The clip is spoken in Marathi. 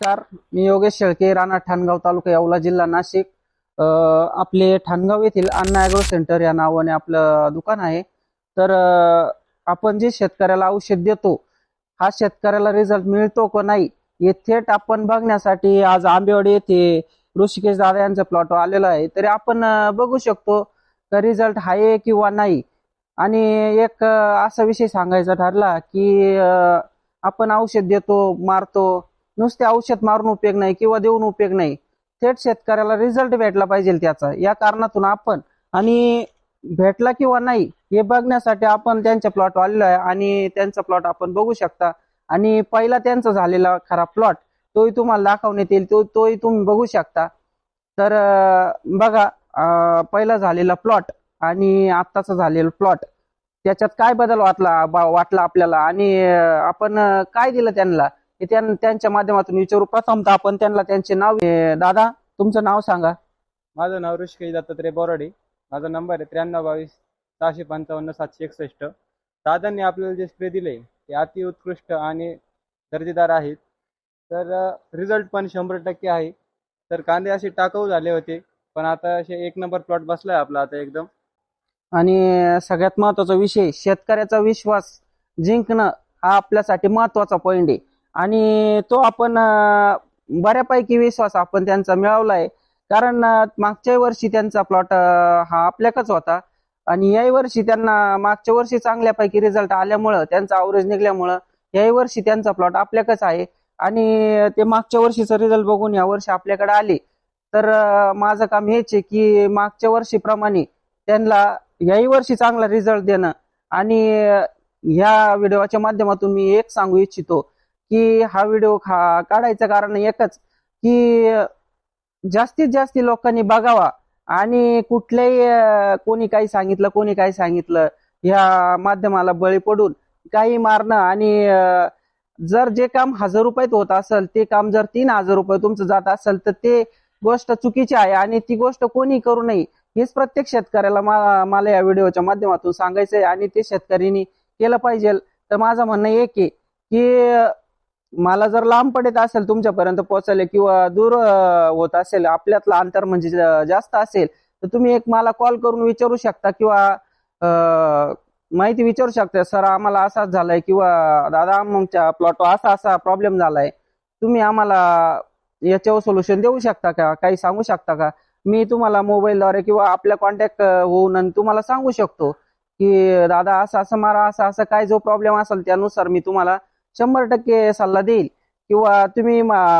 नमस्कार. मी योगेश शेळके राणा ठाणगाव तालुका यावला जिल्हा नाशिक. आपले ठाणगाव येथील अण्णा ॲग्रो सेंटर या नावाने आपलं दुकान आहे. तर आपण जे शेतकऱ्याला औषध देतो हा शेतकऱ्याला रिझल्ट मिळतो का नाही हे थेट आपण बघण्यासाठी आज आंबेवाडी येथे ऋषिकेश दादा यांचा प्लॉट आलेला आहे. तरी आपण बघू शकतो का रिझल्ट आहे किंवा नाही. आणि एक असा विषय सांगायचा ठरला की आपण औषध देतो मारतो नुसते औषध मारून उपयोग नाही किंवा देऊन उपयोग नाही. थेट शेतकऱ्याला रिझल्ट भेटला पाहिजे त्याचा. या कारणातून आपण आणि भेटला किंवा नाही हे बघण्यासाठी आपण त्यांच्या प्लॉट आलेलो आहे आणि त्यांचा प्लॉट आपण बघू शकता. आणि पहिला त्यांचा झालेला खरा प्लॉट तोही तुम्हाला दाखवण्यात येईल तो तोही तुम्ही बघू शकता. तर बघा पहिला झालेला प्लॉट आणि आत्ताचा झालेला प्लॉट त्याच्यात काय बदल वाटला बा- वाटला आपल्याला? आणि आपण काय दिलं त्यांना? हे त्यां- त्यांच्या माध्यमातून विचारू. प्रथमतः आपण त्यांना त्यांचे नाव दादा तुमचं नाव सांगा. माझं नाव ऋषिकेश दत्तात्रय बोराडे. माझा नंबर आहे त्र्याण्णव बावीस सहाशे पंचावन्न सातशे एकसष्ट. दादांनी आपल्याला जे स्प्रे दिले ते अति उत्कृष्ट आणि दर्जेदार आहेत. तर रिझल्ट पण शंभर टक्के आहे. तर कांदे असे टाकाऊ झाले होते पण आता असे एक नंबर प्लॉट बसलाय आपला आता एकदम. आणि सगळ्यात महत्त्वाचा विषय शेतकऱ्याचा विश्वास जिंकणं हा आपल्यासाठी महत्त्वाचा पॉइंट आहे. आणि तो आपण बऱ्यापैकी विश्वास आपण त्यांचा मिळवलाय. कारण मागच्या वर्षी त्यांचा प्लॉट हा आपल्याकच होता. आणि याही वर्षी त्यांना मागच्या वर्षी चांगल्यापैकी रिझल्ट आल्यामुळं त्यांचा अवरेज निघल्यामुळं याही वर्षी त्यांचा प्लॉट आपल्याकच आहे. आणि ते मागच्या वर्षीचा रिझल्ट बघून या वर्षी आपल्याकडे आले. तर माझं काम हेच आहे की मागच्या वर्षीप्रमाणे त्यांना याही वर्षी चांगला रिझल्ट देणं. आणि ह्या व्हिडिओच्या माध्यमातून मी एक सांगू इच्छितो. की हा व्हिडिओ खा काढायचं कारण एकच की जास्तीत जास्त लोकांनी बघावा. आणि कुठल्याही कोणी काही सांगितलं कोणी काही सांगितलं ह्या माध्यमाला बळी पडून काही मारणं आणि जर जे काम हजार रुपयात होत असेल ते काम जर तीन हजार रुपये तुमचं जात असेल तर ते गोष्ट चुकीची आहे आणि ती गोष्ट कोणी करू नये हेच प्रत्येक शेतकऱ्याला मा- मला या व्हिडिओच्या माध्यमातून सांगायचं आहे आणि ते शेतकऱ्यांनी केलं पाहिजे. तर माझं म्हणणं एक आहे की मला जर लांब पडत असेल तुमच्यापर्यंत पोहोचायला किंवा दूर होत असेल आपल्यातलं अंतर म्हणजे जास्त असेल तर तुम्ही एक मला कॉल करून विचारू शकता किंवा माहिती विचारू शकता सर आम्हाला असाच झालाय किंवा दादा आमच्या प्लॉट असा असा प्रॉब्लेम झालाय. तुम्ही आम्हाला याच्यावर सोल्युशन देऊ शकता का? काही सांगू शकता का? मी तुम्हाला मोबाईलद्वारे किंवा आपल्या कॉन्टॅक्ट होऊन आणि तुम्हाला सांगू शकतो की दादा असं असं मारा असं असं काय जो प्रॉब्लेम असेल त्यानुसार मी तुम्हाला शंभर टक्के सल्ला देईल. किंवा तुम्ही